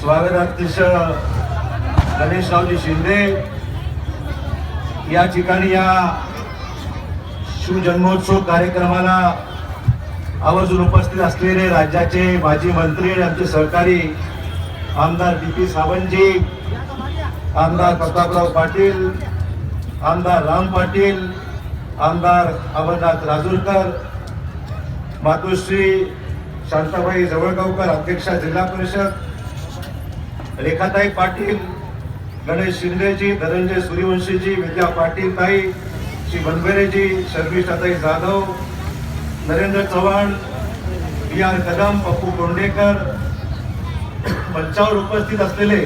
स्वागताध्यक्ष गणेशरावजी शिंदे. या ठिकाणी या शिवजन्मोत्सव कार्यक्रमाला आवर्जून उपस्थित असलेले राज्याचे माजी मंत्री आणि आमचे सहकारी आमदार डी पी सावंतजी आमदार प्रतापराव पाटील आमदार राम पाटील आमदार अमरनाथ राजूरकर मातोश्री शांताबाई जवळगावकर अध्यक्षा जिल्हा परिषद रेखाताई पाटील गणेश शिंदेजी धनंजय सूर्यवंशीजी विद्या पाटील ताई श्री बनबेरेजी शर्मिष्ठाताई जाधव नरेंद्र चव्हाण बी आर कदम पप्पू कोंडेकर मंचावर उपस्थित असलेले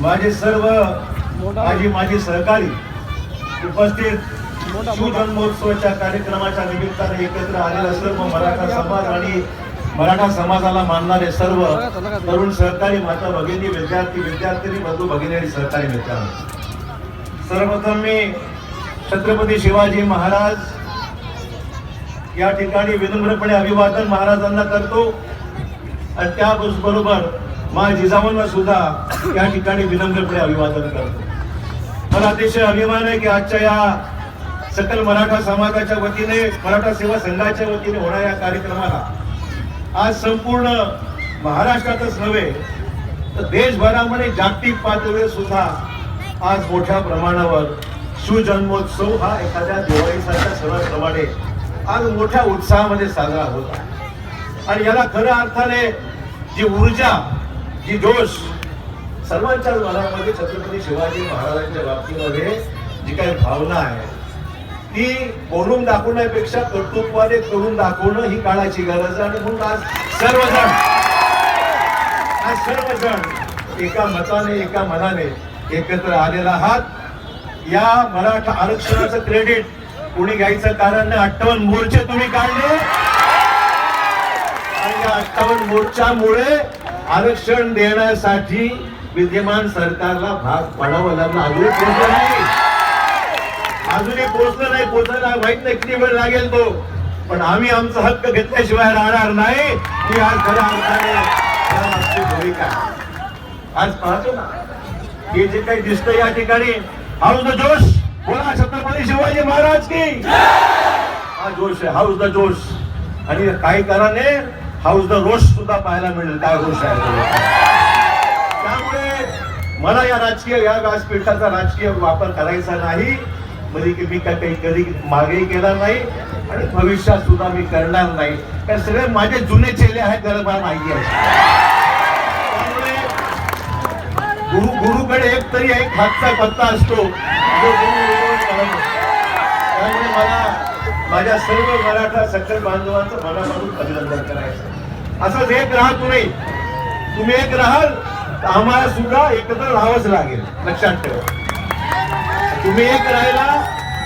माझे सर्व माझी माझी सहकारी उपस्थित शिवजन्मोत्सवाच्या कार्यक्रमाच्या निमित्ताने एकत्र आलेला सर्व मराठा समाज आणि मराठा समाजाला मानणारे सर्व तरुण सहकारी माता भगिनी विद्यार्थी विद्यार्थिनी बंधू भगिनी आणि सहकारी मित्रांनो. सर्वप्रथम मी छत्रपती शिवाजी महाराज या ठिकाणी विनम्रपणे अभिवादन महाराजांना करतो. आणि त्याबरोबर मा जिजाऊंना सुद्धा या ठिकाणी विनम्रपणे अभिवादन करतो. मला अतिशय अभिमान आहे की आजच्या या सकल मराठा समाजाच्या वतीने मराठा सेवा संघाच्या वतीने होणाऱ्या कार्यक्रमाला आज संपूर्ण महाराष्ट्रातच नव्हे तर देशभरामध्ये जागतिक पातळीवर सुद्धा आज मोठ्या प्रमाणावर शिवजन्मोत्सव हा एखाद्या दिवाळीसारख्या सणाप्रमाणे आज मोठ्या उत्साहामध्ये साजरा होत आहे. आणि याला खऱ्या अर्थाने जी ऊर्जा जी जोश सर्वांच्याच मनामध्ये छत्रपती शिवाजी महाराजांच्या बाबतीमध्ये जी काही भावना आहे ती बोलून दाखवण्यापेक्षा कर्तृत्वाने करून दाखवणं ही काळाची गरज आहे. आणि म्हणून आज सर्वजण आज सर्वजण एका मताने एका मनाने एकत्र आलेला आहात. या मराठा आरक्षणाचं क्रेडिट कोणी घ्यायचं कारण नाही? अठ्ठावन्न मोर्चे तुम्ही काढले. आणि या अठ्ठावन्न मोर्चामुळे आरक्षण देण्यासाठी विद्यमान सरकारला भाग पाडावं लागला. अजूनही नाही. अजूनही पोहोचलं नाही पोहोचायला माहीत नाही किती वेळ लागेल तो. पण आम्ही आमचा हक्क घेतल्याशिवाय राहणार नाही. ही आज खऱ्या अर्थाने भूमिका आहे. आज पाहतो ना हे जे काही दिसतं या ठिकाणी हाऊस द जोश बोला छत्रपती शिवाजी महाराज की. हा जोश आहे हाऊस द जोश. आणि काही कारणे हाऊस द रोष सुद्धा पाहायला मिळेल काय रोष आहे त्यामुळे मला या राजकीय या व्यासपीठाचा राजकीय वापर करायचा नाही. म्हणजे की मी काय काही कधी मागेही केला नाही आणि भविष्यात सुद्धा मी करणार नाही. कारण सगळे माझे जुने चेले आहेत त्याला मला माहिती आहे. त्यामुळे गुरु गुरुकडे एक तरी एक हातचा पत्ता असतो. त्यामुळे मला माझ्या सर्व मराठा सकल बांधवांचं मनापासून अभिनंदन करायचं. असंच एक राहा तुम्ही. तुम्ही एक राहाल आम्हाला सुद्धा एकत्र राहावंच लागेल. लक्षात ठेवा. तुम्ही एक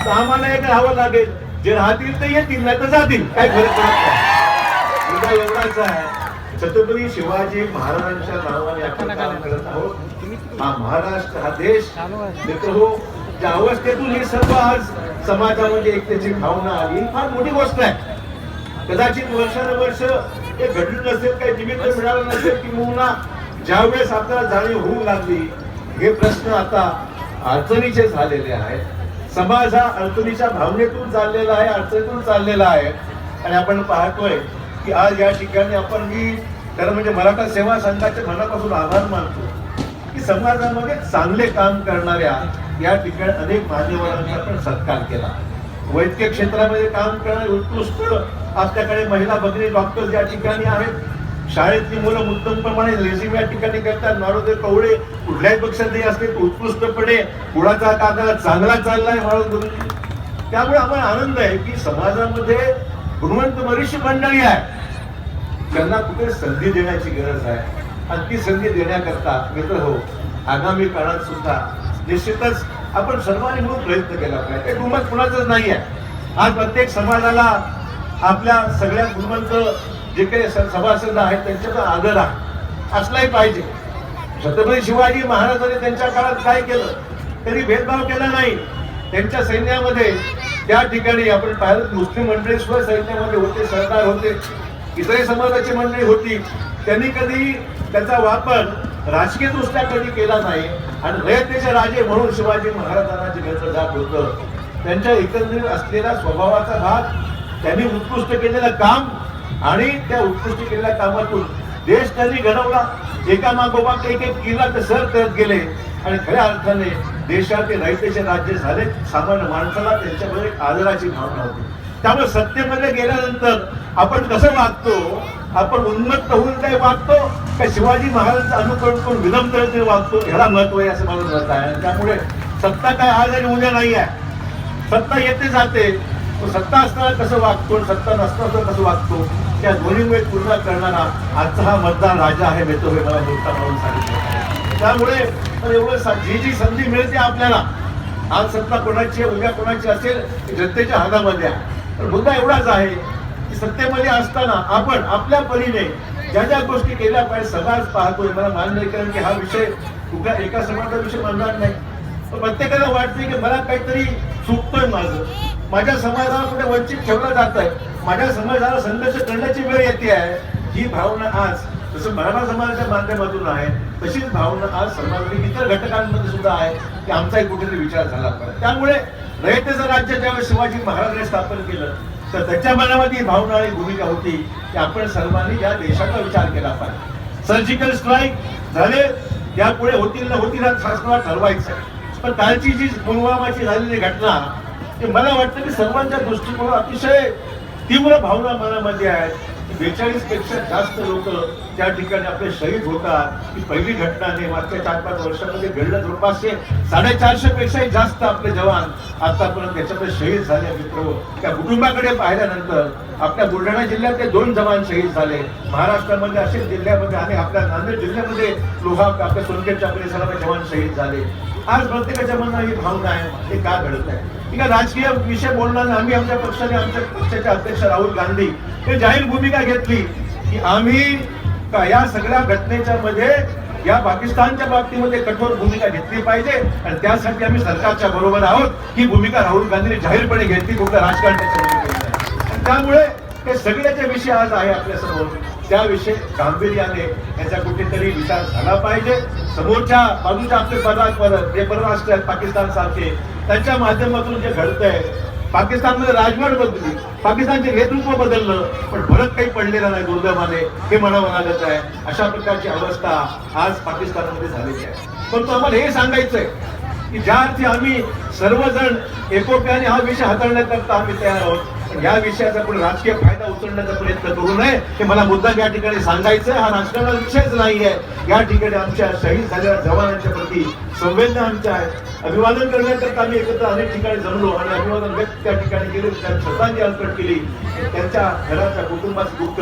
तर आम्हाला एक राहावं लागेल. जे राहतील ते येतील नाही तर जातील. काय फरक मुद्दा एवढाच आहे. छत्रपती शिवाजी महाराजांच्या नावाने आपण काम करत आहोत. हा महाराष्ट्र हा देश. मित्र हो ज्या अवस्थेतून ही सर्व आज समाजामध्ये एकतेची भावना आली. फार मोठी गोष्ट आहे. कदाचित वर्षानुवर्ष हे घडलं नसेल काही निमित्त मिळालं नसेल किंवा ज्यावेळेस आपल्याला जाणीव होऊ लागली हे प्रश्न आता अडचणीचे झालेले आहेत. समाज हा अडचणीच्या भावनेतून चाललेला आहे अडचणीतून चाललेला आहे. आणि आपण पाहतोय की आज या ठिकाणी आपण मी खरं म्हणजे मराठा सेवा संघाचे मनापासून आभार मानतो की समाजामध्ये चांगले काम करणाऱ्या या ठिकाणी अनेक मान्यवरांचा पण सत्कार केला. वैद्यकीय क्षेत्रामध्ये काम करणारे उत्कृष्ट आपल्याकडे महिला भगिनी डॉक्टर या ठिकाणी आहेत. शाळेतली मुलं उत्तमप्रमाणे लेझिम या ठिकाणी करतात. नारोदय कवळे कुठल्याही पक्षातही असते उत्कृष्टपणे कुणाचा काका चांगला चाललाय म्हणून. त्यामुळे आम्हाला आनंद आहे की समाजामध्ये गुणवंत बरीचशी मंडळी आहे. त्यांना कुठे संधी देण्याची गरज आहे. आणि ती संधी देण्याकरता मित्र हो आगामी काळात सुद्धा निश्चितच आपण सर्वांनी म्हणून प्रयत्न केला पाहिजे. ते गुणवंत कुणाचंच नाही आहे आज प्रत्येक समाजाला आपल्या सगळ्या गुणवंत जे काही स- सभासद आहेत त्यांच्याचा आदर आहे. असलाही पाहिजे. छत्रपती शिवाजी महाराजांनी त्यांच्या काळात काय केलं? त्यांनी भेदभाव केला नाही. त्यांच्या सैन्यामध्ये त्या ठिकाणी आपण पाहिलं मुस्लिम मंडळी सुद्धा सैन्यामध्ये होते सरदार होते इतरही समाजाची मंडळी होती. त्यांनी कधी त्याचा वापर राजकीय दृष्ट्या कधी केला नाही. आणि रयतेचे राजे म्हणून शिवाजी महाराजांना जे घेतलं जात होतं त्यांच्या एकंदरीत असलेला स्वभावाचा भाग त्यांनी उत्कृष्ट केलेलं काम आणि त्या उत्कृष्ट केलेल्या कामातून देश त्यांनी घडवला. एका मागोमाग एक एक किल्ला ते सर करत गेले आणि खऱ्या अर्थाने देशाचे रयतेचे राज्य झाले. सामान्य माणसाला त्यांच्यामध्ये आदराची भावना होती. त्यामुळे सत्तेमध्ये गेल्यानंतर आपण कसं वागतो? आपण उन्मत्त होऊन काही वागतो? का शिवाजी महाराजांचं अनुकरण करून विनम्रतेने वागतो? ह्याला महत्त्व आहे असं मला मत आहे आणि त्यामुळे सत्ता काय आज आणि उद्या नाही आहे. सत्ता येते जाते. तो सत्ता असताना कसं वागतो सत्ता नसताना कसं वागतो त्या दोन्हीमुळे तुलना करणारा आजचा हा मतदार राजा आहे मी हे मला बोलता म्हणून सांगितलं. त्यामुळे एवढं जी जी संधी मिळते आपल्याला आज सत्ता कोणाची आहे उद्या कोणाची असेल जनतेच्या हातामध्ये आहे. पण मुद्दा एवढाच आहे की सत्तेमध्ये असताना आपण आपल्या परीने ज्या ज्या गोष्टी केल्या पाहिजे समाज पाहतोय मला मान्य कारण की हा विषय कुठल्या एका समाजाचा विषय मानणार नाही. प्रत्येकाला वाटते की मला काहीतरी चुकतोय माझं. माझ्या समाजाला कुठे वंचित ठेवलं जात आहे. माझ्या समाजाला संघर्ष करण्याची वेळ येते आहे. ही भावना आज जसं मराठा समाजाच्या माध्यमातून आहे तशीच भावना आज समाजातील इतर घटकांमध्ये सुद्धा आहे की आमचाही कुठेतरी विचार झाला पाहिजे. त्यामुळे रयतेचं राज्य ज्यावेळेस शिवाजी महाराजांनी स्थापन केलं तर त्याच्या मनामध्ये ही भावना आणि भूमिका होती की आपण सर्वांनी या देशाचा विचार केला पाहिजे. सर्जिकल स्ट्राईक झाले यापुढे होतील ना होतील हा शासनाला ठरवायचं पण कालची जी पुलवामाची झालेली घटना ते मला वाटतं की सर्वांच्या दृष्टिकोन अतिशय तीव्र भावना मनामध्ये आहेत. बेचाळीसपेक्षा जास्त लोक त्या ठिकाणी आपले शहीद होतात. ही पहिली घटना नाही मागच्या चार पाच वर्षामध्ये घडलं जवळपास साडेचारशे पेक्षाही जास्त आपले जवान आतापर्यंत त्याच्यामध्ये शहीद झाले मित्र त्या कुटुंबाकडे पाहिल्यानंतर आपल्या बुलढाणा जिल्ह्यातले दोन जवान शहीद झाले. महाराष्ट्रामध्ये असेच जिल्ह्यामध्ये आणि आपल्या नांदेड जिल्ह्यामध्ये लोहा आपल्या सोनगेटच्या परिसरामध्ये जवान शहीद झाले. आज प्रत्येकाच्या मनात ही भावना आहे ते का घडत आहे? ठीक आहे राजकीय विषय बोलणार आम्ही आमच्या पक्षाने आमच्या पक्षाचे अध्यक्ष राहुल गांधी हे जाहीर भूमिका घेतली की आम्ही का या सगळ्या घटनेच्या मध्ये या पाकिस्तानच्या बाबतीमध्ये कठोर भूमिका घेतली पाहिजे. आणि त्यासाठी आम्ही सरकारच्या बरोबर आहोत. ही भूमिका राहुल गांधीने जाहीरपणे घेतली कुठलं राजकारण त्याच्यामध्ये केलं नाही. आणि त्यामुळे हे सगळ्याचे विषय आज आहे आपल्यासमोर त्याविषयी गांभीर्याने याचा कुठेतरी विचार झाला पाहिजे. समोरच्या बाजूच्या आपले परराष्ट्र जे परराष्ट्र आहेत पाकिस्तान सारखे त्यांच्या माध्यमातून जे घडतंय पाकिस्तानमध्ये राजवट बदलली. पाकिस्तानचे नेतृत्व बदललं पण फरक काही पडलेला नाही दुर्दैवाने हे म्हणावं लागत आहे. अशा प्रकारची अवस्था आज पाकिस्तानमध्ये झालेली आहे. परंतु आम्हाला हे सांगायचंय की ज्या अर्थी आम्ही सर्वजण एकोप्याने हा विषय हाताळण्याकरता आम्ही तयार आहोत या विषयाचा आपण राजकीय फायदा उचलण्याचा प्रयत्न करू नये हे मला मुद्दा या ठिकाणी सांगायचं आहे. हा राजकारणाचा विषयच नाहीये. या ठिकाणी आमच्या शहीद झालेल्या जवानांच्या प्रती संवेदना आमच्या आहेत. अभिवादन करण्याकरता आम्ही एकत्र अनेक ठिकाणी जमलो आणि अभिवादन व्यक्त त्या ठिकाणी केले. त्यांनी श्रद्धांजली अर्पण केली. त्यांच्या घराच्या कुटुंबाचं दुःख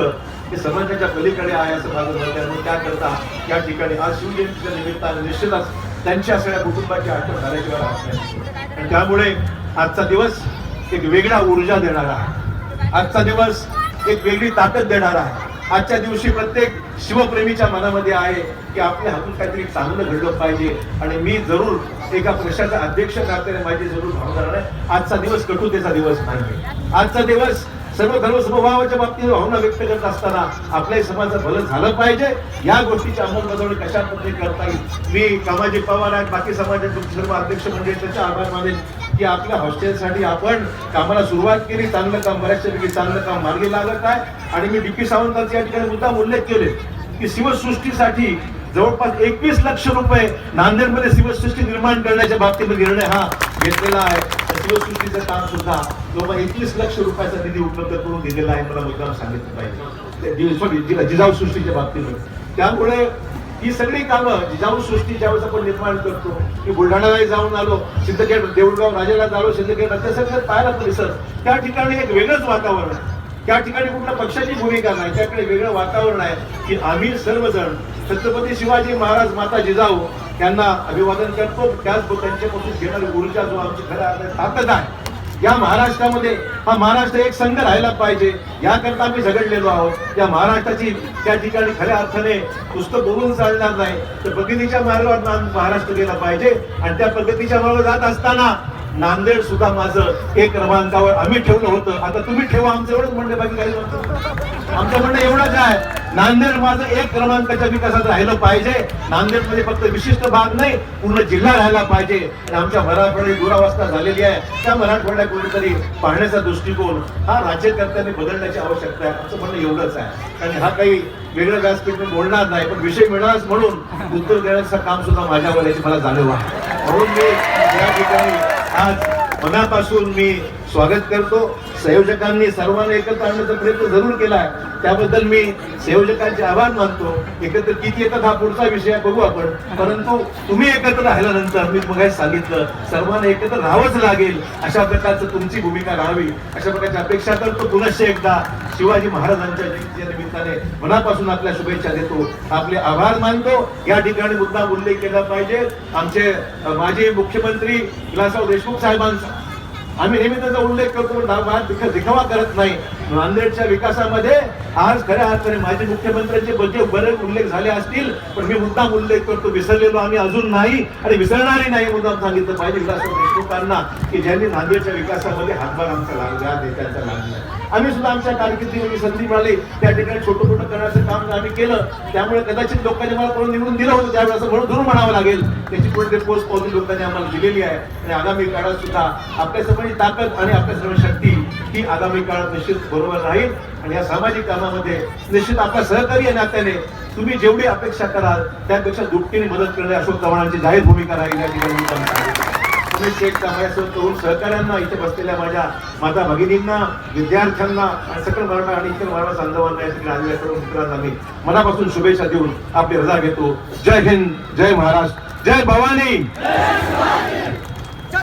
हे समाजाच्या पलीकडे आहे असं माझं मत आहे त्याकरता या ठिकाणी आज शिवजयंतीच्या निमित्ताने निश्चितच त्यांच्या सगळ्या कुटुंबाची आठवण झाल्याशिवाय आणि त्यामुळे आजचा दिवस एक वेगळा ऊर्जा देणारा आहे. आजचा दिवस एक वेगळी ताकद देणारा आहे. आजच्या दिवशी प्रत्येक शिवप्रेमीच्या मनामध्ये आहे की आपल्या हातून काहीतरी चांगलं घडलं पाहिजे. आणि मी जरूर एका पक्षाचा अध्यक्ष करताना माझी जरूर भावना आहे. आजचा दिवस कटुतेचा दिवस नाही आजचा दिवस सर्व धर्मसमभावाच्या बाबतीत भावना व्यक्त करत असताना आपल्याही समाजाचं भलं झालं पाहिजे. या गोष्टीची अंमलबजावणी कशा पद्धतीने करता येईल? मी कामाजी पवार आहेत. बाकी समाजाचे सर्व अध्यक्ष म्हणजे त्याचे आभार मानेल की आपल्या हॉस्टेलसाठी आपण कामाला सुरुवात केली चांगलं काम बऱ्याचशापैकी चांगलं काम मार्गी लागत आहे. आणि मी डी पी सावंतांचा या ठिकाणी मुद्दा उल्लेख केले की शिवसृष्टीसाठी जवळपास एकवीस लक्ष रुपये नांदेडमध्ये शिवसृष्टी निर्माण करण्याच्या बाबतीमध्ये निर्णय हा घेतलेला आहे. शिवसृष्टीचं काम सुद्धा जवळपास एकवीस लक्ष रुपयाचा निधी उपलब्ध करून दिलेला आहे मला मुद्दाम सांगितलं पाहिजे. सॉरी जिजाऊ सृष्टीच्या बाबतीमध्ये. त्यामुळे ही सगळी कामं जिजाऊ सृष्टी ज्यावेळेस आपण निर्माण करतो की बुलढाणालाही जाऊन आलो सिद्धखेड देऊळगाव राजाला आलो सिंदखेड सगळं पाहायला परिसर त्या ठिकाणी एक वेगळंच वातावरण आहे. त्या ठिकाणी कुठल्या पक्षाची भूमिका नाही त्याकडे वेगळं वातावरण आहे की आम्ही सर्वजण छत्रपती शिवाजी महाराज माता जिजाऊ त्यांना अभिवादन करतो त्याचबरोबर त्यांच्यापासून घेणारी ऊर्जा जो आमची खऱ्या ताकद आहे या महाराष्ट्रामध्ये हा महाराष्ट्र एक संघ राहायला पाहिजे. याकरता आम्ही झगडलेलो आहोत. या महाराष्ट्राची त्या ठिकाणी खऱ्या अर्थाने नुसतं बोलून चालणार नाही. तर प्रगतीच्या मार्गावर महाराष्ट्र गेला पाहिजे. आणि त्या प्रगतीच्या मार्गावर जात असताना नांदेड सुद्धा माझं एक क्रमांकावर आम्ही ठेवलं होतं. आता तुम्ही ठेवा आमचं एवढंच म्हणणं बाकी काही आमचं म्हणणं एवढंच आहे. नांदेड माझं एक क्रमांकाच्या विकासात राहिलं पाहिजे. नांदेडमध्ये फक्त विशिष्ट भाग नाही पूर्ण जिल्हा राहायला पाहिजे. आमच्या मराठवाड्याची दुरावस्था झालेली आहे. त्या मराठवाड्या कुठेतरी पाहण्याचा दृष्टिकोन हा राज्यकर्त्यांनी बदलण्याची आवश्यकता आहे. असं म्हणणं एवढंच आहे. आणि हा काही वेगळं व्यासपीठ मी बोलणार नाही पण विषय मिळालाच म्हणून उत्तर देण्याचं काम सुद्धा माझ्यावर याची मला जाणीव आहे. म्हणून मी या ठिकाणी आज मनापासून मी स्वागत करतो. संयोजकांनी सर्वांना एकत्र आणण्याचा प्रयत्न जरूर केलाय त्याबद्दल मी संयोजकांचे आभार मानतो. एकत्र किती येतात हा पुढचा विषय बघू आपण. परंतु तुम्ही एकत्र राहिल्यानंतर मी मग सांगितलं सर्वांना एकत्र राहावंच लागेल. अशा प्रकारचं तुमची भूमिका राहावी. अशा प्रकारची अपेक्षा करतो पुनश्च एकदा. शिवाजी महाराजांच्या जयंतीच्या निमित्ताने मनापासून आपल्या शुभेच्छा देतो. आपले आभार मानतो. या ठिकाणी मुद्दा उल्लेख केला पाहिजे. आमचे माजी मुख्यमंत्री विलासराव देशमुख साहेबांचा आम्ही नेहमी त्याचा उल्लेख करतो दिखावा करत नाही. नांदेडच्या विकासामध्ये आज खऱ्या अर्थाने माजी मुख्यमंत्र्यांचे बजे बरेच उल्लेख झाले असतील पण मी मुद्दाम उल्लेख करतो विसरलेलो आम्ही अजून नाही आणि विसरणारही नाही मुद्दाम सांगितलं पाहिजे. विलासराव देशमुखांना की ज्यांनी नांदेडच्या विकासामध्ये हातभार आमचा लागला देशाचा लागला आम्ही सुद्धा आमच्या कारकिर्दीमध्ये संधी मिळाली. त्या ठिकाणी छोटं मोठं करण्याचं काम आम्ही केलं. त्यामुळे कदाचित लोकांनी मला कोण निवडून दिलं होतं त्यावेळेस असं म्हणून धरून म्हणावं लागेल. त्याची पुढे पोस्ट पावती लोकांनी आम्हाला दिलेली आहे. आणि आगामी काळात सुद्धा आपल्या सर्वांची ताकद आणि आपल्या सर्व शक्ती ही आगामी काळात निश्चित बरोबर राहील आणि या सामाजिक कामामध्ये निश्चित आपल्या सहकारी नात्याने तुम्ही जेवढी अपेक्षा कराल त्यापेक्षा दुपटीने मदत करणे अशोक चव्हाणांची जाहीर भूमिका राहील या ठिकाणी मी शेख तरुण सहकाऱ्यांना इथे बसलेल्या माझ्या माता भगिनींना विद्यार्थ्यांना आणि सकल मराठा आणि इतर मराठा बांधवांना या ठिकाणी आलेल्या सर्व मित्रांना मी मनापासून शुभेच्छा देऊन आपली रजा घेतो. जय हिंद जय महाराष्ट्र जय भवानी.